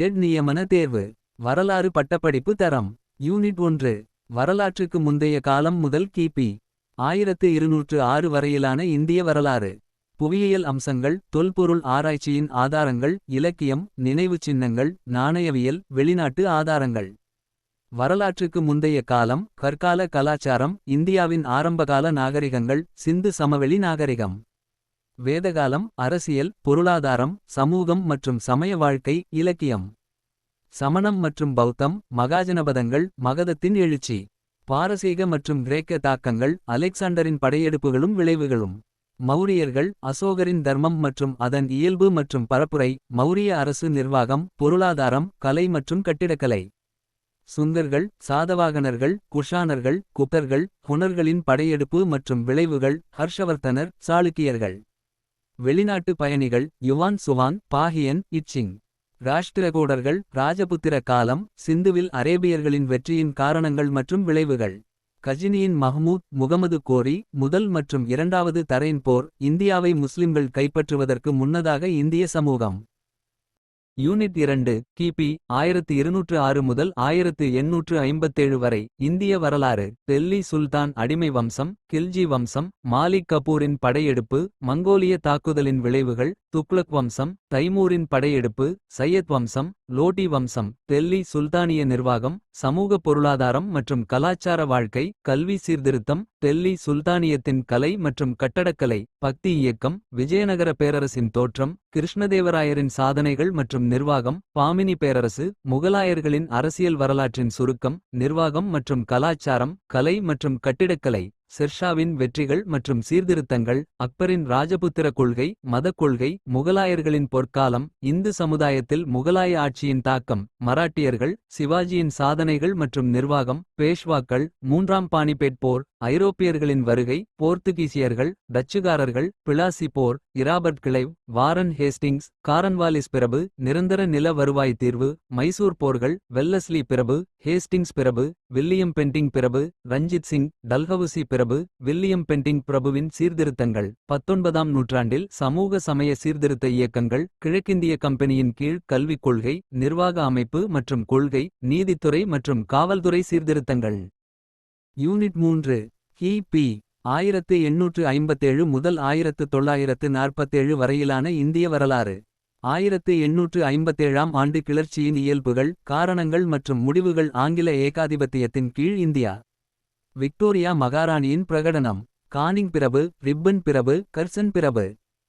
Dead நியமன தேர்வு. வரலாறு பட்டப்படிப்பு தரம். யூனிட் ஒன்று. வரலாற்றுக்கு முந்தைய காலம் முதல் கிபி. ஆயிரத்து இருநூற்று ஆறு வரையிலான இந்திய வரலாறு. புவியியல் அம்சங்கள் தொல்பொருள் ஆராய்ச்சியின் ஆதாரங்கள் இலக்கியம் நினைவுச் சின்னங்கள் நாணயவியல் வெளிநாட்டு ஆதாரங்கள். வரலாற்றுக்கு முந்தைய காலம் கற்கால கலாச்சாரம் இந்தியாவின் ஆரம்பகால நாகரிகங்கள் சிந்து சமவெளி நாகரிகம். வேதகாலம் அரசியல் பொருளாதாரம் சமூகம் மற்றும் சமய வாழ்க்கை இலக்கியம். சமணம் மற்றும் பௌத்தம் மகாஜனபதங்கள் மகதத்தின் எழுச்சி. பாரசீக மற்றும் கிரேக்க தாக்கங்கள் அலெக்சாண்டரின் படையெடுப்புகளும் விளைவுகளும். மௌரியர்கள் அசோகரின் தர்மம் மற்றும் அதன் இயல்பு மற்றும் பரப்புரை மௌரிய அரசு நிர்வாகம் பொருளாதாரம் கலை மற்றும் கட்டிடக்கலை. சுங்கர்கள் சாதவாகனர்கள் குஷானர்கள் குப்தர்கள் ஹுனர்களின் படையெடுப்பு மற்றும் விளைவுகள் ஹர்ஷவர்த்தனர் சாளுக்கியர்கள். வெளிநாட்டு பயணிகள் யுவான் சுவான் பாகியன் இச்சிங் ராஷ்டிரகூடர்கள் ராஜபுத்திர காலம் சிந்துவில் அரேபியர்களின் வெற்றியின் காரணங்கள் மற்றும் விளைவுகள். கஜினியின் மஹ்மூத் முகமது கோரி முதல் மற்றும் இரண்டாவது தரையின் போர் இந்தியாவை முஸ்லிம்கள் கைப்பற்றுவதற்கு முன்னதாக இந்திய சமூகம். யூனிட் இரண்டு கிபி ஆயிரத்து இருநூற்று ஆறு முதல் ஆயிரத்து எண்ணூற்று ஐம்பத்தேழு வரை. இந்திய வரலாறு டெல்லி சுல்தான் அடிமை வம்சம் கில்ஜி வம்சம் மாலிக் கபூரின் படையெடுப்பு மங்கோலிய தாக்குதலின் விளைவுகள் துக்ளக் வம்சம் தைமூரின் படையெடுப்பு சையத் வம்சம் லோடி வம்சம் டெல்லி சுல்தானிய நிர்வாகம் சமூக பொருளாதாரம் மற்றும் கலாச்சார வாழ்க்கை கல்வி சீர்திருத்தம் டெல்லி சுல்தானியத்தின் கலை மற்றும் கட்டடக்கலை பக்தி இயக்கம் விஜயநகர பேரரசின் தோற்றம் கிருஷ்ணதேவராயரின் சாதனைகள் மற்றும் நிர்வாகம் பாமினி பேரரசு முகலாயர்களின் அரசியல் வரலாற்றின் சுருக்கம் நிர்வாகம் மற்றும் கலாச்சாரம் கலை மற்றும் கட்டிடக்கலை செர்ஷாவின் வெற்றிகள் மற்றும் சீர்திருத்தங்கள் அக்பரின் ராஜபுத்திர கொள்கை மதக் கொள்கை முகலாயர்களின் பொற்காலம் இந்து சமுதாயத்தில் முகலாய ஆட்சியின் தாக்கம் மராட்டியர்கள் சிவாஜியின் சாதனைகள் மற்றும் நிர்வாகம் பேஷ்வாக்கள் மூன்றாம் பானிபேட் போர் ஐரோப்பியர்களின் வருகை போர்த்துகீசியர்கள் டச்சுகாரர்கள் பிளாசி போர் Robert Clive Warren Hastings Cornwallis பிரபு நிரந்தர நில வருவாய் தீர்வு மைசூர் போர்கள் வெல்லஸ்லி பிரபு ஹேஸ்டிங்ஸ் பிரபு வில்லியம் பென்டிங் பிரபு ரஞ்சித் சிங் டல்ஹவுசி பிரபு வில்லியம் பென்டிங் பிரபுவின் சீர்திருத்தங்கள். பத்தொன்பதாம் நூற்றாண்டில் சமூக சமய சீர்திருத்த இயக்கங்கள் கிழக்கிந்திய கம்பெனியின் கீழ் கல்விக் கொள்கை நிர்வாக அமைப்பு மற்றும் கொள்கை நீதித்துறை மற்றும் காவல்துறை சீர்திருத்தங்கள். யூனிட் மூன்று கிபி ஆயிரத்து எண்ணூற்று ஐம்பத்தேழு முதல் ஆயிரத்து தொள்ளாயிரத்து நாற்பத்தேழு வரையிலான இந்திய வரலாறு. ஆயிரத்து எண்ணூற்று ஐம்பத்தேழாம் ஆண்டு கிளர்ச்சியின் இயல்புகள் காரணங்கள் மற்றும் முடிவுகள் ஆங்கில ஏகாதிபத்தியத்தின் கீழ் இந்தியா. விக்டோரியா மகாராணியின் பிரகடனம். கானிங் பிரபு ரிப்பன் பிரபு கர்சன் பிரபு.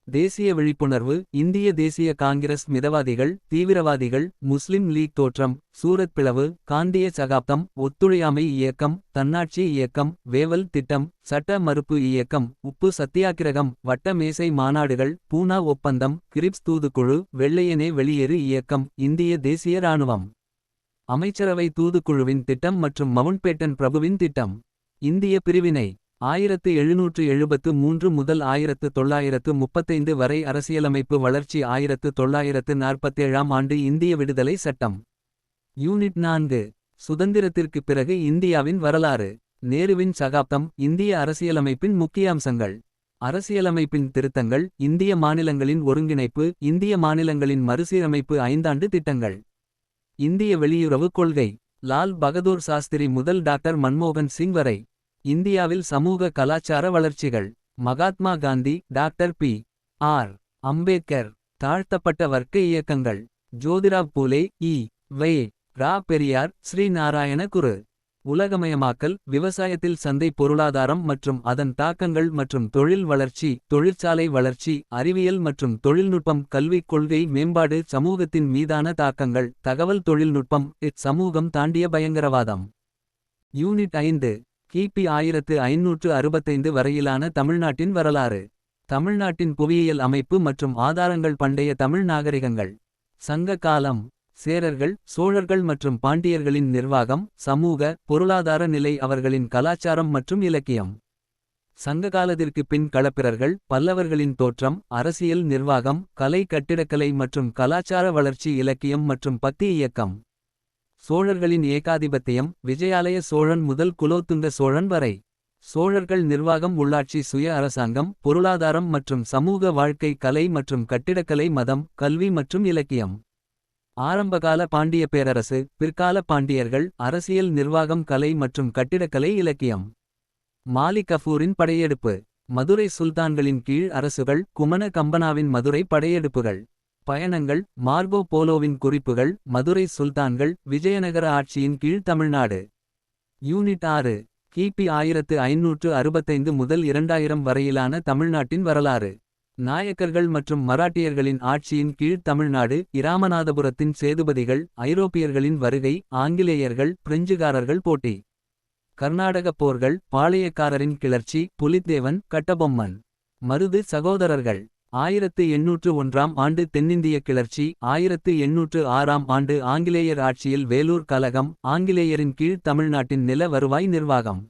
தேசிய விழிப்புணர்வு இந்திய தேசிய காங்கிரஸ் மிதவாதிகள் தீவிரவாதிகள் முஸ்லிம் லீக் தோற்றம் சூரத் பிளவு காந்திய சகாப்தம் ஒத்துழையாமை இயக்கம் தன்னாட்சி இயக்கம் வேவல் திட்டம் சட்ட மறுப்பு இயக்கம் உப்பு சத்தியாகிரகம் வட்ட மேசை மாநாடுகள் பூனா ஒப்பந்தம் கிரிப்ஸ் தூதுக்குழு வெள்ளையனே வெளியேறு இயக்கம் இந்திய தேசிய இராணுவம். அமைச்சரவை தூதுக்குழுவின் திட்டம் மற்றும் மவுண்ட்பேட்டன் பிரபுவின் திட்டம். இந்திய பிரிவினை ஆயிரத்து எழுநூற்று எழுபத்து மூன்று முதல் ஆயிரத்து தொள்ளாயிரத்து முப்பத்தைந்து வரை அரசியலமைப்பு வளர்ச்சி ஆயிரத்து தொள்ளாயிரத்து நாற்பத்தேழாம் ஆண்டு இந்திய விடுதலை சட்டம். யூனிட் நான்கு சுதந்திரத்திற்கு பிறகு இந்தியாவின் வரலாறு நேருவின் சகாப்தம் இந்திய அரசியலமைப்பின் முக்கிய அம்சங்கள் அரசியலமைப்பின் திருத்தங்கள் இந்திய மாநிலங்களின் ஒருங்கிணைப்பு இந்திய மாநிலங்களின் மறுசீரமைப்பு ஐந்தாண்டு திட்டங்கள். இந்திய வெளியுறவு கொள்கை லால் பகதூர் சாஸ்திரி முதல் டாக்டர் மன்மோகன் சிங் வரை இந்தியாவில் சமூக கலாச்சார வளர்ச்சிகள். Mahatma Gandhi doctor B. R. Ambedkar தாழ்த்தப்பட்ட வர்க்க இயக்கங்கள். ஜோதிராவ் பூலே இ. வே. ரா. பெரியார் ஸ்ரீ. நாராயண குரு. உலகமயமாக்கல் விவசாயத்தில் சந்தை பொருளாதாரம் மற்றும் அதன் தாக்கங்கள் மற்றும் தொழில் வளர்ச்சி தொழிற்சாலை வளர்ச்சி அறிவியல் மற்றும் தொழில்நுட்பம் கல்விக் கொள்கை மேம்பாடு சமூகத்தின் மீதான தாக்கங்கள் தகவல் தொழில்நுட்பம் இச்சமூகம் தாண்டிய பயங்கரவாதம். யூனிட் ஐந்து. கிபி ஆயிரத்து ஐநூற்று அறுபத்தைந்து வரையிலான தமிழ்நாட்டின் வரலாறு. தமிழ்நாட்டின் புவியியல் அமைப்பு மற்றும் ஆதாரங்கள் பண்டைய தமிழ் நாகரிகங்கள். சங்க காலம் சேரர்கள் சோழர்கள் மற்றும் பாண்டியர்களின் நிர்வாகம் சமூக பொருளாதார நிலை அவர்களின் கலாச்சாரம் மற்றும் இலக்கியம். சங்ககாலத்திற்கு பின் களப்பிரர்கள் பல்லவர்களின் தோற்றம் அரசியல் நிர்வாகம் கலை கட்டிடக்கலை மற்றும் கலாச்சார வளர்ச்சி இலக்கியம் மற்றும் பக்தி இயக்கம். சோழர்களின் ஏகாதிபத்தியம் விஜயாலய சோழன் முதல் குலோத்துங்க சோழன் வரை. சோழர்கள் நிர்வாகம் உள்ளாட்சி சுய அரசாங்கம் பொருளாதாரம் மற்றும் சமூக வாழ்க்கை கலை மற்றும் கட்டிடக்கலை மதம் கல்வி மற்றும் இலக்கியம். ஆரம்பகால பாண்டிய பேரரசு பிற்கால பாண்டியர்கள் அரசியல் நிர்வாகம் கலை மற்றும் கட்டிடக்கலை இலக்கியம். மாலிக் கஃபூரின் படையெடுப்பு. மதுரை சுல்தான்களின் கீழ் அரசுகள் குமண கம்பனாவின் மதுரை படையெடுப்புகள். பயணங்கள் மார்கோ போலோவின் குறிப்புகள் மதுரை சுல்தான்கள் விஜயநகர ஆட்சியின் கீழ் தமிழ்நாடு. யூனிட் ஆறு கிபி ஆயிரத்து ஐநூற்று அறுபத்தைந்து முதல் இரண்டாயிரம் வரையிலான தமிழ்நாட்டின் வரலாறு. நாயக்கர்கள் மற்றும் மராட்டியர்களின் ஆட்சியின் கீழ் தமிழ்நாடு இராமநாதபுரத்தின் சேதுபதிகள் ஐரோப்பியர்களின் வருகை ஆங்கிலேயர்கள் பிரெஞ்சுகாரர்கள் போட்டி. கர்நாடகப் போர்கள் பாளையக்காரரின் கிளர்ச்சி புலித்தேவன் கட்டபொம்மன். மருது சகோதரர்கள். ஆயிரத்து எண்ணூற்று ஒன்றாம் ஆண்டு தென்னிந்திய கிளர்ச்சி ஆயிரத்து எண்ணூற்று ஆறாம் ஆண்டு ஆங்கிலேயர் ஆட்சியில் வேலூர் கலகம் ஆங்கிலேயரின் கீழ் தமிழ்நாட்டின் நில வருவாய் நிர்வாகம்.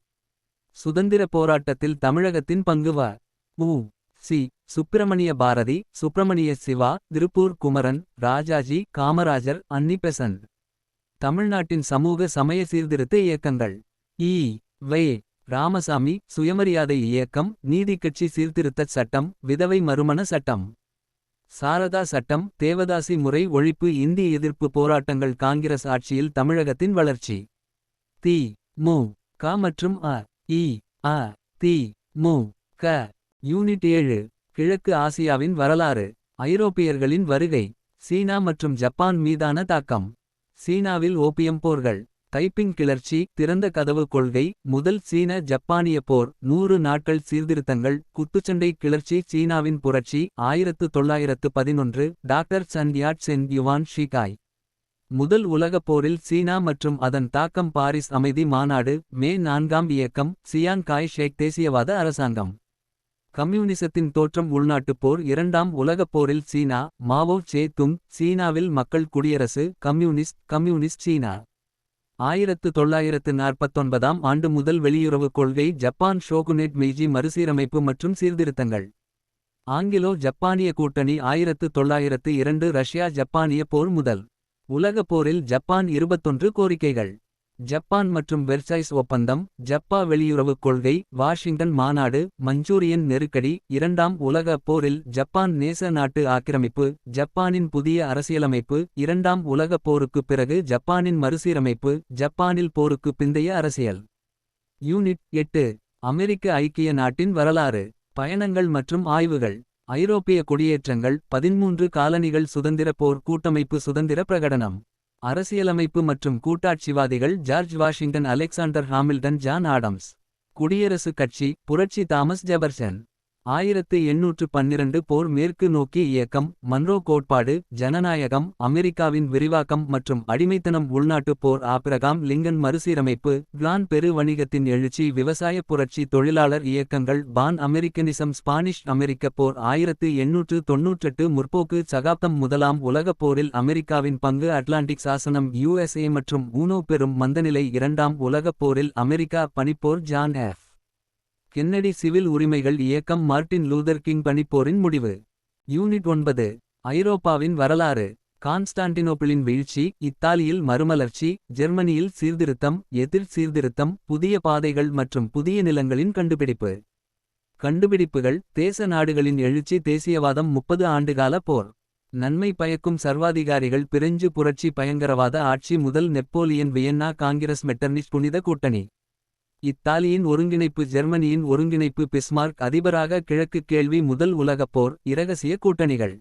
சுதந்திர போராட்டத்தில் தமிழகத்தின் பங்கு வ. உ. C. Subramania Bharati Subramania Siva Tiruppur Kumaran Rajaji Kamarajar Annie Besant. தமிழ்நாட்டின் சமூக சமய சீர்திருத்த இயக்கங்கள். ஈ வே. ராமசாமி சுயமரியாதை இயக்கம் நீதிக்கட்சி சீர்திருத்தச் சட்டம் விதவை மறுமண சட்டம். சாரதா சட்டம் தேவதாசி முறை ஒழிப்பு இந்திய எதிர்ப்பு போராட்டங்கள் காங்கிரஸ் ஆட்சியில் தமிழகத்தின் வளர்ச்சி. தி மு க மற்றும் அ இ அ தி மு க. யூனிட் ஏழு கிழக்கு ஆசியாவின் வரலாறு ஐரோப்பியர்களின் வருகை சீனா மற்றும் ஜப்பான் மீதான தாக்கம். சீனாவில் ஓபியம் போர்கள். தைப்பிங் கிளர்ச்சி திறந்த கதவு கொள்கை முதல் சீன ஜப்பானிய போர் நூறு நாட்கள் சீர்திருத்தங்கள் குத்துச்சண்டை கிளர்ச்சி சீனாவின் புரட்சி ஆயிரத்து தொள்ளாயிரத்து பதினொன்று doctor Sun Yat Sen Yuan Shikai. முதல் உலகப் போரில் சீனா மற்றும் அதன் தாக்கம் பாரிஸ் அமைதி மாநாடு மே நான்காம் இயக்கம் சியாங் காய் ஷேக் தேசியவாத அரசாங்கம். கம்யூனிசத்தின் தோற்றம் உள்நாட்டுப் போர் இரண்டாம் உலகப் போரில் சீனா மாவோ சே துங் சீனாவில் மக்கள் குடியரசு கம்யூனிஸ்ட் கம்யூனிஸ்ட் சீனா. ஆயிரத்து தொள்ளாயிரத்து நாற்பத்தொன்பதாம் ஆண்டு முதல் வெளியுறவுக் கொள்கை ஜப்பான் ஷோகுனேட் மெய்ஜி மறுசீரமைப்பு மற்றும் சீர்திருத்தங்கள். ஆங்கிலோ ஜப்பானிய கூட்டணி ஆயிரத்து தொள்ளாயிரத்து இரண்டு ரஷ்யா ஜப்பானிய போர் முதல். உலக போரில் ஜப்பான் இருபத்தொன்று கோரிக்கைகள். ஜப்பான் மற்றும் வெர்சைஸ் ஒப்பந்தம் ஜப்பா வெளியுறவுக் கொள்கை வாஷிங்டன் மாநாடு மஞ்சூரியன் நெருக்கடி இரண்டாம் உலக போரில் ஜப்பான் நேச நாட்டு ஆக்கிரமிப்பு ஜப்பானின் புதிய அரசியலமைப்பு இரண்டாம் உலகப் போருக்குப் பிறகு ஜப்பானின் மறுசீரமைப்பு ஜப்பானில் போருக்கு பிந்தைய அரசியல். யூனிட் எட்டு அமெரிக்க ஐக்கிய நாட்டின் வரலாறு பயணங்கள் மற்றும் ஆய்வுகள். ஐரோப்பிய குடியேற்றங்கள் பதின்மூன்று காலனிகள் சுதந்திர போர் கூட்டமைப்பு சுதந்திர பிரகடனம். அரசியலமைப்பு மற்றும் கூட்டாட்சிவாதிகள் George Washington Alexander Hamilton John Adams. குடியரசுக் கட்சி புரட்சி தாமஸ் ஜெபர்சன். ஆயிரத்து எண்ணூற்று பன்னிரண்டு போர் மேற்கு நோக்கி இயக்கம் மன்ரோ கோட்பாடு ஜனநாயகம் அமெரிக்காவின் விரிவாக்கம் மற்றும் அடிமைத்தனம் உள்நாட்டுப் போர் ஆபிரகாம் லிங்கன் மறுசீரமைப்பு கிளான் பெரு வணிகத்தின் எழுச்சி விவசாய புரட்சி தொழிலாளர் இயக்கங்கள் பான் அமெரிக்கனிசம் ஸ்பானிஷ் அமெரிக்க போர் ஆயிரத்து எண்ணூற்று தொன்னூற்றெட்டு முற்போக்கு சகாப்தம் முதலாம் உலகப் போரில் அமெரிக்காவின் பங்கு அட்லாண்டிக் சாசனம் யுஎஸ்ஏ மற்றும் ஊனோ பெரும் மந்தநிலை இரண்டாம் உலகப் போரில் அமெரிக்கா பனிப்போர் ஜான் எஃப். கென்னடி சிவில் உரிமைகள் இயக்கம் மார்ட்டின் லூதர் கிங் பணிப்போரின் முடிவு. யூனிட் ஒன்பது ஐரோப்பாவின் வரலாறு. கான்ஸ்டான்டினோப்பிளின் வீழ்ச்சி இத்தாலியில் மறுமலர்ச்சி ஜெர்மனியில் சீர்திருத்தம் எதிர் சீர்திருத்தம் புதிய பாதைகள் மற்றும் புதிய நிலங்களின் கண்டுபிடிப்பு. கண்டுபிடிப்புகள் தேச நாடுகளின் எழுச்சி தேசியவாதம் முப்பது ஆண்டுகால போர். நன்மை பயக்கும் சர்வாதிகாரிகள் பிரெஞ்சு புரட்சி பயங்கரவாத ஆட்சி முதல் நெப்போலியன் வியன்னா காங்கிரஸ் மெட்டர்னிச் புனித கூட்டணி. இத்தாலியின் ஒருங்கிணைப்பு ஜெர்மனியின் ஒருங்கிணைப்பு பிஸ்மார்க் அதிபராக கிழக்கு கேள்வி முதல் உலகப் போர் இரகசிய கூட்டணிகள்.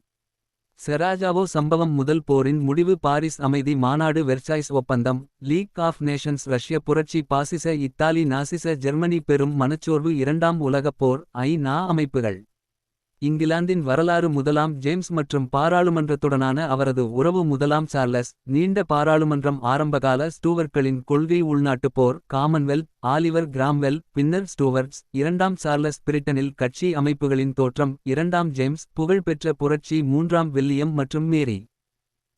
செராஜாவோ சம்பவம் முதல் போரின் முடிவு பாரிஸ் அமைதி மாநாடு வெர்சாய்ஸ் ஒப்பந்தம் லீக் ஆஃப் நேஷன்ஸ் ரஷ்ய புரட்சி பாசிச இத்தாலி நாசிச ஜெர்மனி பெரும் மனச்சோர்வு இரண்டாம் உலகப் போர் ஐ நா அமைப்புகள். இங்கிலாந்தின் வரலாறு முதலாம் ஜேம்ஸ் மற்றும் பாராளுமன்றத்துடனான அவரது உறவு முதலாம் சார்லஸ் நீண்ட பாராளுமன்றம் ஆரம்பகால ஸ்டூவர்ட்களின் கொள்கை உள்நாட்டுப் போர் காமன்வெல்த் ஆலிவர் கிராம்வெல் பின்னர் ஸ்டூவர்ட்ஸ் இரண்டாம் சார்லஸ் பிரிட்டனில் கட்சி அமைப்புகளின் தோற்றம் இரண்டாம் ஜேம்ஸ் புகழ்பெற்ற புரட்சி மூன்றாம் வில்லியம் மற்றும் மேரி.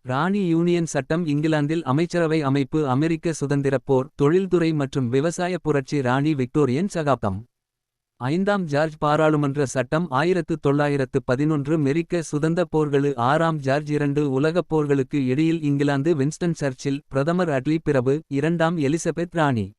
ராணி யூனியன் சட்டம் இங்கிலாந்தில் அமைச்சரவை அமைப்பு அமெரிக்க சுதந்திரப் போர் தொழில்துறை மற்றும் விவசாய புரட்சி ராணி விக்டோரியன் சகாப்தம். ஐந்தாம் ஜார்ஜ் பாராளுமன்ற சட்டம் ஆயிரத்து தொள்ளாயிரத்து பதினொன்று மெரிக்க சுதந்த போர்களு ஆறாம் ஜார்ஜ் இரண்டு உலகப் போர்களுக்கு இடையில் இங்கிலாந்து வின்ஸ்டன் சர்ச்சில் பிரதமர் அட்லி பிரபு இரண்டாம் எலிசபெத் ராணி.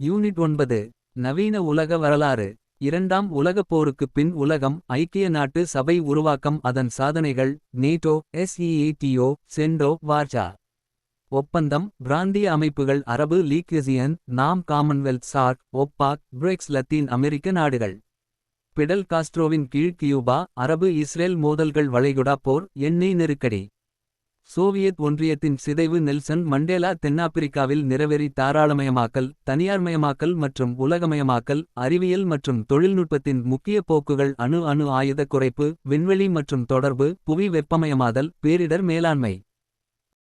யூனிட் ஒன்பது. நவீன உலக வரலாறு. இரண்டாம் உலகப் போருக்குப் பின் உலகம் ஐக்கிய நாட்டு சபை உருவாக்கம் அதன் சாதனைகள் நேட்டோ எஸ்இஏடிஓ சென்டோ வார்ஜா. ஒப்பந்தம் பிராந்திய அமைப்புகள் அரபு லீக்விசியன் NAM Commonwealth SAARC OPEC BRICS Latin America நாடுகள். பிடல் காஸ்ட்ரோவின் கீழ் கியூபா அரபு இஸ்ரேல் மோதல்கள் வளைகுடா போர் எண்ணெய் நெருக்கடி. சோவியத் ஒன்றியத்தின் சிதைவு நெல்சன் மண்டேலா தென்னாப்பிரிக்காவில் நிறவெறி தாராளமயமாக்கல் தனியார்மயமாக்கல் மற்றும் உலகமயமாக்கல் அறிவியல் மற்றும் தொழில்நுட்பத்தின் முக்கிய போக்குகள் அணு அணு ஆயுத குறைப்பு விண்வெளி மற்றும் தொடர்பு புவி வெப்பமயமாதல் பேரிடர் மேலாண்மை.